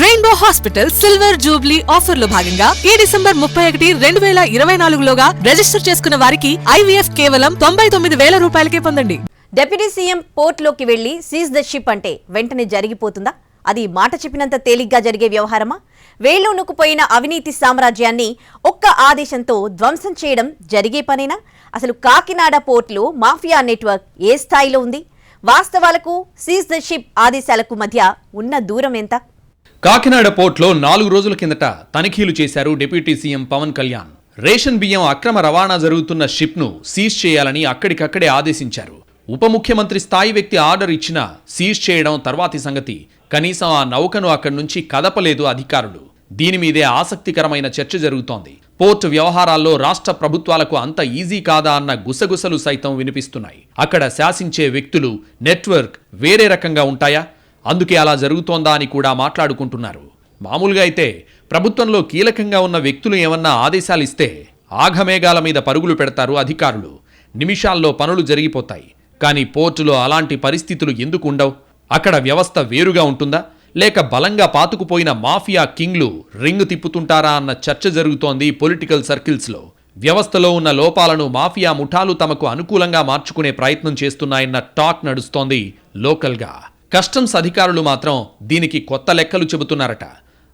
Rainbow hospital silver Jubilee ఆఫర్లో భాగంగా ఈ డిసెంబర్ ముప్పై ఒకటి రెండు వేల ఇరవై నాలుగులోగా రిజిస్టర్ చేసుకున్న వారికి ఐవీఎఫ్ కేవలం తొంభై తొమ్మిది వేల రూపాయలకే పొందండి. డిప్యూటీ సీఎం పోర్ట్లోకి వెళ్ళి సీజ్ ద షిప్ అంటే వెంటనే జరిగిపోతుందా? అది మాట చెప్పినంత తేలిగ్గా జరిగే వ్యవహారమా? వేళ్ళు నుకుపోయిన అవినీతి సామ్రాజ్యాన్ని ఒక్క ఆదేశంతో ధ్వంసం చేయడం జరిగే పనేనా? అసలు కాకినాడ పోర్టులో మాఫియా నెట్వర్క్ ఏ స్థాయిలో ఉంది? వాస్తవాలకు సీజ్ ద షిప్ ఆదేశాలకు మధ్య ఉన్న దూరం ఎంత? కాకినాడ పోర్ట్లో నాలుగు రోజుల కిందట తనిఖీలు చేశారు deputy CM Pawan Kalyan. Ration బియ్యం అక్రమ రవాణా జరుగుతున్న షిప్ను సీజ్ చేయాలని అక్కడికక్కడే ఆదేశించారు. ఉప ముఖ్యమంత్రి స్థాయి వ్యక్తి ఆర్డర్ ఇచ్చినా సీజ్ చేయడం తర్వాతి సంగతి. కనీసం ఆ నౌకను అక్కడి నుంచి కదపలేదు అధికారులు. దీని మీదే ఆసక్తికరమైన చర్చ జరుగుతోంది. పోర్టు వ్యవహారాల్లో రాష్ట్ర ప్రభుత్వాలకు అంత ఈజీ కాదా అన్న గుసగుసలు సైతం వినిపిస్తున్నాయి. అక్కడ శాసించే వ్యక్తులు నెట్వర్క్ వేరే రకంగా ఉంటాయా? అందుకే అలా జరుగుతోందా అని కూడా మాట్లాడుకుంటున్నారు. మామూలుగా అయితే ప్రభుత్వంలో కీలకంగా ఉన్న వ్యక్తులు ఏమన్నా ఆదేశాలు ఇస్తే ఆఘమేఘాల మీద పరుగులు పెడతారు అధికారులు. నిమిషాల్లో పనులు జరిగిపోతాయి. కానీ పోర్టులో అలాంటి పరిస్థితులు ఎందుకు ఉండవు? అక్కడ వ్యవస్థ వేరుగా ఉంటుందా? లేక బలంగా పాతుకుపోయిన మాఫియా కింగ్లు రింగ్ తిప్పుతుంటారా అన్న చర్చ జరుగుతోంది పొలిటికల్ సర్కిల్స్లో. వ్యవస్థలో ఉన్న లోపాలను మాఫియా ముఠాలు తమకు అనుకూలంగా మార్చుకునే ప్రయత్నం చేస్తున్నాయన్న టాక్ నడుస్తోంది లోకల్గా. కస్టమ్స్ అధికారులు మాత్రం దీనికి కొత్త లెక్కలు చెబుతున్నారట.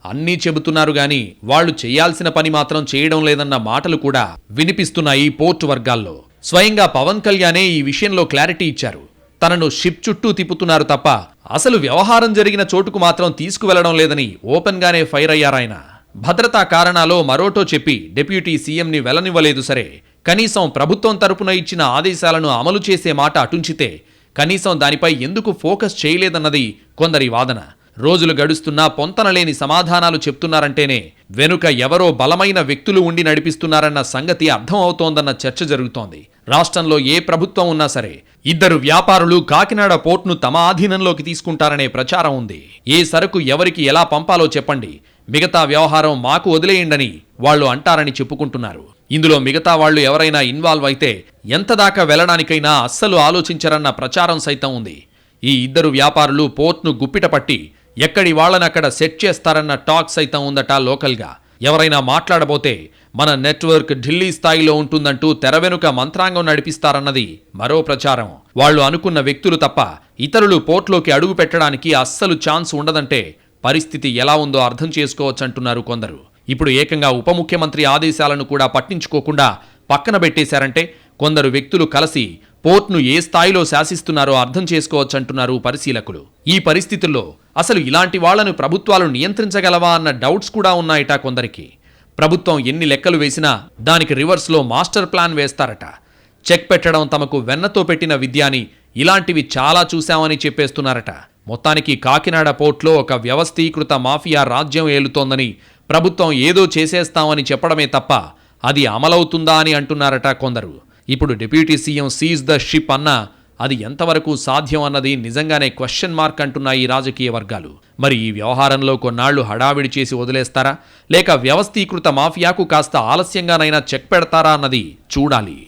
అన్నీ చెబుతున్నారు గాని వాళ్ళు చేయాల్సిన పని మాత్రం చేయడం లేదన్న మాటలు కూడా వినిపిస్తున్నాయి పోర్టు వర్గాల్లో. స్వయంగా పవన్ కళ్యాణే ఈ విషయంలో క్లారిటీ ఇచ్చారు. తనను షిప్ చుట్టూ తిప్పుతున్నారు తప్ప అసలు వ్యవహారం జరిగిన చోటుకు మాత్రం తీసుకువెళ్ళడం లేదని ఓపెన్గానే ఫైర్ అయ్యారాయన. భద్రతా కారణాలో మరోటో చెప్పి డిప్యూటీ సీఎంని వెళ్ళనివ్వలేదు సరే. కనీసం ప్రభుత్వం తరపున ఇచ్చిన ఆదేశాలను అమలు చేసే మాట అటుంచితే కనీసం దానిపై ఎందుకు ఫోకస్ చేయలేదన్నది కొందరి వాదన. రోజులు గడుస్తున్నా పొంతనలేని సమాధానాలు చెప్తున్నారంటేనే వెనుక ఎవరో బలమైన వ్యక్తులు ఉండి నడిపిస్తున్నారన్న సంగతి అర్థం అవుతోందన్న చర్చ జరుగుతోంది. రాష్ట్రంలో ఏ ప్రభుత్వం ఉన్నా సరే ఇద్దరు వ్యాపారులు కాకినాడ పోర్ట్ను తమ ఆధీనంలోకి తీసుకుంటారనే ప్రచారం ఉంది. ఏ సరుకు ఎవరికి ఎలా పంపాలో చెప్పండి. మిగతా వ్యవహారం మాకు వదిలేయండని వాళ్ళు అంటారని చెప్పుకుంటున్నారు. ఇందులో మిగతా వాళ్ళు ఎవరైనా ఇన్వాల్వ్ అయితే ఎంత దాకా వెళ్ళడానికైనా అస్సలు ఆలోచించరన్న ప్రచారం సైతం ఉంది. ఈ ఇద్దరు వ్యాపారులు పోర్ట్ను గుప్పిట పట్టి ఎక్కడి వాళ్ళనక్కడ సెట్ చేస్తారన్న టాక్ సైతం ఉందట లోకల్గా. ఎవరైనా మాట్లాడబోతే మన నెట్వర్క్ ఢిల్లీ స్థాయిలో ఉంటుందంటూ తెర వెనుక మంత్రాంగం నడిపిస్తారన్నది మరో ప్రచారం. వాళ్ళు అనుకున్న వ్యక్తులు తప్ప ఇతరులు పోర్ట్లోకి అడుగు పెట్టడానికి అస్సలు ఛాన్స్ ఉండదంటే పరిస్థితి ఎలా ఉందో అర్థం చేసుకోవచ్చంటున్నారు కొందరు. ఇప్పుడు ఏకంగా ఉప ముఖ్యమంత్రి ఆదేశాలను కూడా పట్టించుకోకుండా పక్కన పెట్టేశారంటే కొందరు వ్యక్తులు కలిసి పోర్ట్ను ఏ స్థాయిలో శాసిస్తున్నారో అర్థం చేసుకోవచ్చంటున్నారు పరిశీలకులు. ఈ పరిస్థితుల్లో అసలు ఇలాంటి వాళ్ళను ప్రభుత్వాలు నియంత్రించగలవా అన్న డౌట్స్ కూడా ఉన్నాయట కొందరికి. ప్రభుత్వం ఎన్ని లెక్కలు వేసినా దానికి రివర్స్లో మాస్టర్ ప్లాన్ వేస్తారట. చెక్ పెట్టడం తమకు వెన్నతో పెట్టిన విద్యాని ఇలాంటివి చాలా చూశామని చెప్పేస్తున్నారట. మొత్తానికి కాకినాడ పోర్ట్లో ఒక వ్యవస్థీకృత మాఫియా రాజ్యం ఏలుతోందని ప్రభుత్వం ఏదో చేసేస్తామని చెప్పడమే తప్ప అది అమలవుతుందా అని అంటున్నారట కొందరు. ఇప్పుడు deputy CM seize the ship అన్న అది ఎంతవరకు సాధ్యం అన్నది నిజంగానే క్వశ్చన్ మార్క్ అంటున్నాయి ఈ రాజకీయ వర్గాలు. మరి ఈ వ్యవహారంలో కొన్నాళ్ళు హడావిడి చేసి వదిలేస్తారా? లేక వ్యవస్థీకృత మాఫియాకు కాస్త ఆలస్యంగానైనా చెక్ పెడతారా అన్నది చూడాలి.